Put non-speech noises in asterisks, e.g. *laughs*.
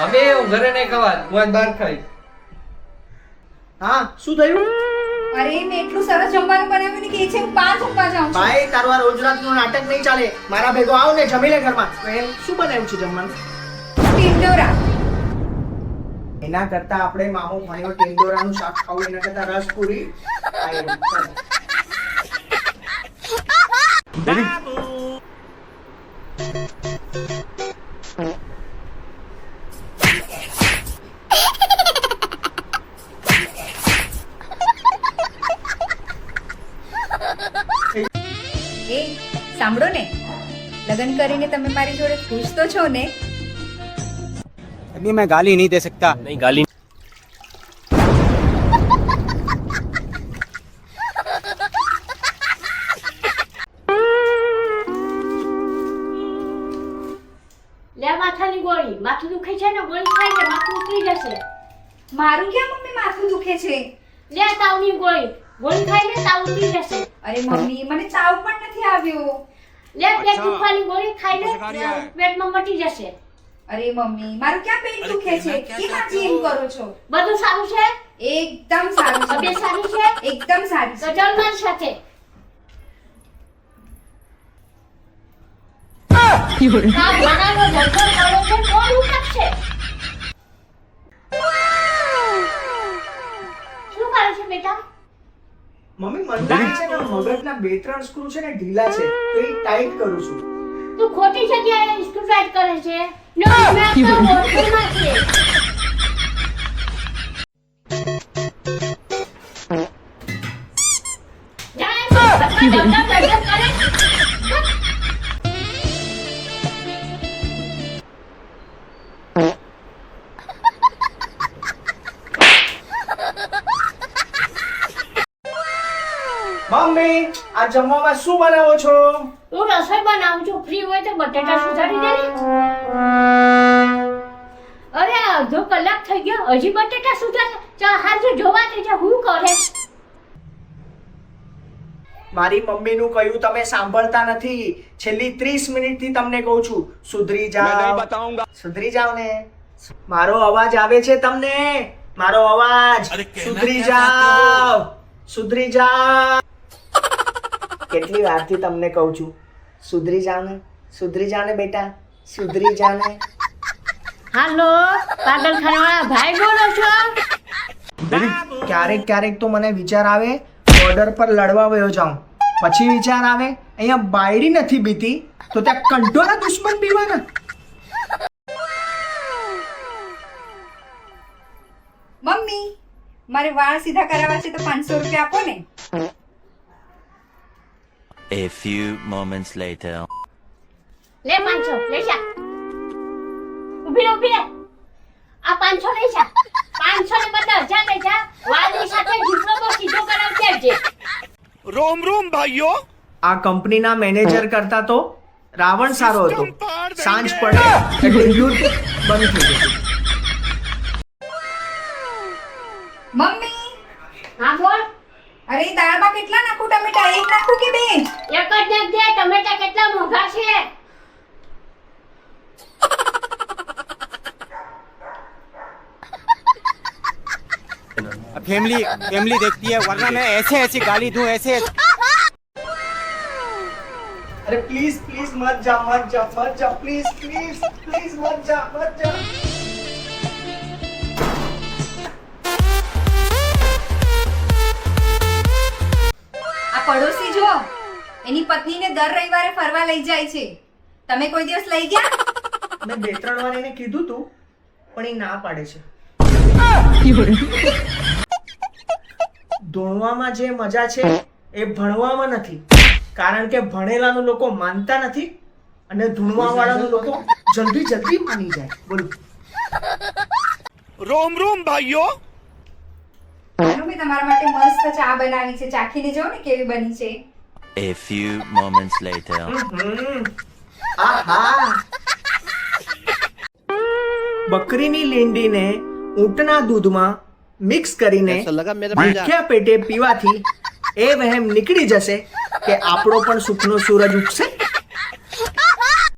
અમે હું ઘરે નહીં ખવા હું બહાર ખાઈ. હા શું થયું? અરે મેં એટલું સરસ જમવાનું બનાવ્યું ને કે છે હું પાંચ જમવા જાઉં ભાઈ તારું આ રોજરાતનું નાટક નહીં ચાલે. મારા ભેગો આવ ને જમી લે ઘરમાં. એમ શું બનાવ્યું છે જમવાનું? ટિંડોરા. એના કરતા આપણે મામો ભાઈઓ ટેંડોરાનું શાક ખાવું એના કરતા રસ પૂરી. ખાઈએ. એ સાંભળો ને લગ્ન કરીને તમે મારી જોડે ખુશ તો છો ને अभी मैं गाली नहीं दे सकता नहीं गाली લે માથાની ગોળી માથું દુખે છે ને ગોળી ખાઈ લે માથું ઉતરી જશે મારું ક્યાં મમ્મી માથું દુખે છે લે તાવની ગોળી ગોળી ખાઈ લે તાવ ઉતરી જશે. અરે મમ્મી મને તાવ પણ નથી આવ્યો. લે પેટ દુખવાની ગોળી ખાઈ લે પેટમાં મટી જશે. અરે મમ્મી મારું ક્યાં પેટ દુખે છે? કે આજી એમ કરો છો? બધું સારું છે? એકદમ સારું છે. તબિયત સારી છે? એકદમ સારી તો છે ચાલ મારી સાથે તાવ બનાવવાનો ધંધો મમ્મી મને છે ને મગજના બે ત્રણ સ્ક્રૂ છે ને ઢીલા છે તો એ ટાઈટ કરું છું. તું ખોટી જગ્યાએ સ્ટુડાઇટ કરે છે. નો મેં તો *laughs* હોટલમાં *laughs* છે જાય ધક્કા કરે. મમ્મી આ જમવામાં શું બનાવો છો? હું રસોઈ બનાવું છું. ફ્રી હોય તો બટેટા સુધારી દે અરે અડધો કલાક થઈ ગયો. હજી બટેટા સુધારે. ચાલ હાલ જોવા દે છે હું કરે. મારી મમ્મીનું કહ્યું તમે સાંભળતા નથી. છેલ્લી ત્રીસ મિનિટથી તમને કહું છું સુધરી જાઓ. સુધરી જાઓ ને મારો અવાજ આવે છે તમને. મારો અવાજ. સુધરી જાઓ. સુધરી જાઓ. કેટલી વારથી તમને કહું છું? સુધરી ને સુધરી ને બેટા સુધરી ને હાલો પાગલખાનાવાળા ભાઈ બોલો છો? ક્યારેક ક્યારેક તો મને વિચાર આવે બોર્ડર પર લડવા વયો જાઉં. પછી વિચાર આવે અહીંયા બાયડી નથી બીતી તો ત્યાં કંટોલા દુશ્મન પીવાના મમ્મી મારે વાળ સીધા કરાવવા છે તો પાંચસો રૂપિયા આપો ને. A few moments later. લે પાંચસો લઈ જા ઊભી રહે ઊભી રહે. આ પાંચસો લઈ જા પાંચસો ને બદલે હજાર લઈ જા વાદળી સાથે ડિપ્લોમો સીધો કરાવજે આવજે રોમ રોમ ભાઈઓ. આ કંપનીના મેનેજર કરતા તો રાવણ સારો હતો. સાંજ પડે એટલે બંધ થઈ ગયું. મમ્મી? હા બોલ. અરે દાળમાં કેટલા નાખું ટમેટા એક નાખું કે બે એક જ નાખ દે ટમેટા કેટલા મોંઘા છે फैमिली फैमिली देखती है वरना मैं ऐसे ऐसी गाली दूं ऐसे અરે પ્લીઝ પ્લીઝ મત જા મત જા મત જા પ્લીઝ પ્લીઝ પ્લીઝ મત જા મત જા એની પત્નીને દર રવિવારે ફરવા લઈ જાય છે. તમે કોઈ દિવસ લઈ ગયા? મેં બે ત્રણ વાર એને કીધું તું પણ એ ના પાડે છે. ધોણવામાં જે મજા છે એ ભણવામાં નથી. કારણ કે ભણેલાનું લોકો માનતા નથી અને ધૂણવાવાળાનું લોકો જલ્દી જલ્દી માની જાય. બોલો. રોમ રોમ ભાઈઓ. મેં તમારા માટે મસ્ત ચા બનાવી છે. ચાખીને જો ને કેવી બની છે. A few moments later. આહા બકરીની લીંડીને ઊંટના દૂધમાં મિક્સ કરીને ભૂખ્યા પેટે પીવાથી એ વહેમ નીકળી જશે કે આપણો પણ સુખનો સૂરજ ઉગશે?